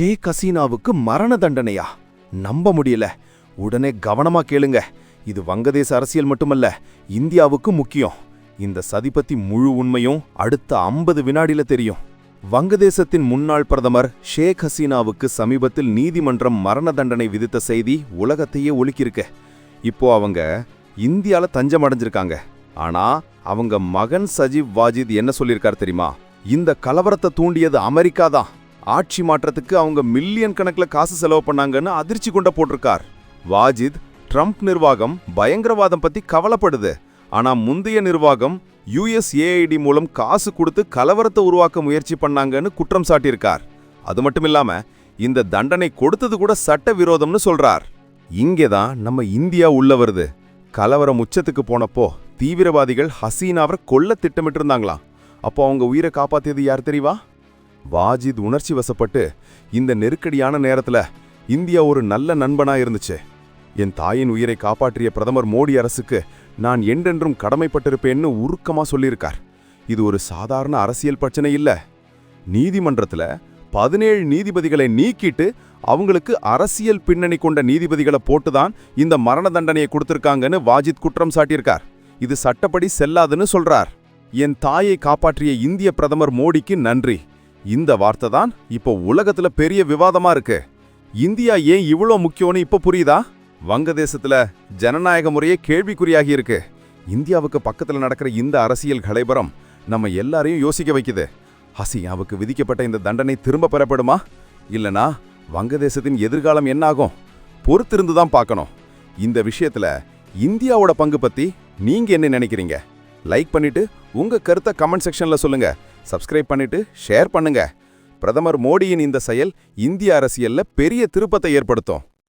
ஷேக் ஹசீனாவுக்கு மரண தண்டனையா? நம்ப முடியல. உடனே கவனமா கேளுங்க. இது வங்கதேச அரசியல் மட்டுமல்ல இந்தியாவுக்கு முக்கியம். இந்த சதிப்பத்தி முழு உண்மையும் அடுத்த ஐம்பது வினாடியில தெரியும். வங்கதேசத்தின் முன்னாள் பிரதமர் ஷேக் ஹசீனாவுக்கு சமீபத்தில் நீதிமன்றம் மரண தண்டனை விதித்த செய்தி உலகத்தையே ஒலுக்கியிருக்கு. இப்போ அவங்க இந்தியால தஞ்சம் அடைஞ்சிருக்காங்க. ஆனா அவங்க மகன் சஜீவ் வாஜித் என்ன சொல்லியிருக்கார் தெரியுமா? இந்த கலவரத்தை தூண்டியது அமெரிக்கா தான். ஆட்சி மாற்றத்துக்கு அவங்க மில்லியன் கணக்கில் காசு செலவு பண்ணாங்கன்னு அதிர்ச்சி கொண்ட போட்டிருக்கார். வாஜித் ட்ரம்ப் நிர்வாகம் பயங்கரவாதம் பத்தி கவலைப்படுது. ஆனா முந்தைய நிர்வாகம் யுஎஸ்ஏஐடி மூலம் காசு கொடுத்து கலவரத்தை உருவாக்க முயற்சி பண்ணாங்கன்னு குற்றம் சாட்டியிருக்கார். அது மட்டும் இல்லாம இந்த தண்டனை கொடுத்தது கூட சட்ட விரோதம்னு சொல்றார் இங்கேதான் நம்ம இந்தியா உள்ள வருது. கலவரம் உச்சத்துக்கு போனப்போ தீவிரவாதிகள் ஹசீனாவை கொல்ல திட்டமிட்டிருந்தாங்களாம். அப்போ அவங்க உயிரை காப்பாத்தியது யார் தெரியுமா? வாஜித் உணர்ச்சி வசப்பட்டு இந்த நெருக்கடியான நேரத்தில் இந்தியா ஒரு நல்ல நண்பனா இருந்துச்சு. என் தாயின் உயிரை காப்பாற்றிய பிரதமர் மோடி அரசுக்கு நான் என்றென்றும் கடமைப்பட்டிருப்பேன்னு உருக்கமா சொல்லியிருக்கார். இது ஒரு சாதாரண அரசியல் பிரச்சனை இல்ல. நீதிமன்றத்துல பதினேழு நீதிபதிகளை நீக்கிட்டு அவங்களுக்கு அரசியல் பின்னணி கொண்ட நீதிபதிகளை போட்டுதான் இந்த மரண தண்டனையை கொடுத்திருக்காங்கன்னு வாஜித் குற்றம் சாட்டியிருக்கார். இது சட்டப்படி செல்லாதுன்னு சொல்றார். என் தாயை காப்பாற்றிய இந்திய பிரதமர் மோடிக்கு நன்றி. இந்த வார்த்தை தான் இப்போ உலகத்துல பெரிய விவாதமா இருக்கு. இந்தியா ஏன் இவ்வளோ முக்கியம்னு இப்போ புரியுதா? வங்கதேசத்துல ஜனநாயக முறையே கேள்விக்குறியாகி இருக்கு. இந்தியாவுக்கு பக்கத்தில் நடக்கிற இந்த அரசியல் கலைபரம் நம்ம எல்லாரையும் யோசிக்க வைக்குது. ஹசியாவுக்கு விதிக்கப்பட்ட இந்த தண்டனை திரும்ப பெறப்படுமா? இல்லனா வங்கதேசத்தின் எதிர்காலம் என்னாகும்? பொறுத்திருந்து தான் பார்க்கணும். இந்த விஷயத்துல இந்தியாவோட பங்கு பத்தி நீங்க என்ன நினைக்கிறீங்க? லைக் பண்ணிட்டு உங்க கருத்தை கமெண்ட் செக்ஷன்ல சொல்லுங்க. சப்ஸ்கிரைப் பண்ணிட்டு ஷேர் பண்ணுங்க. பிரதமர் மோடியின் இந்த செயல் இந்திய அரசியல்ல பெரிய திருப்பத்தை ஏற்படுத்தும்.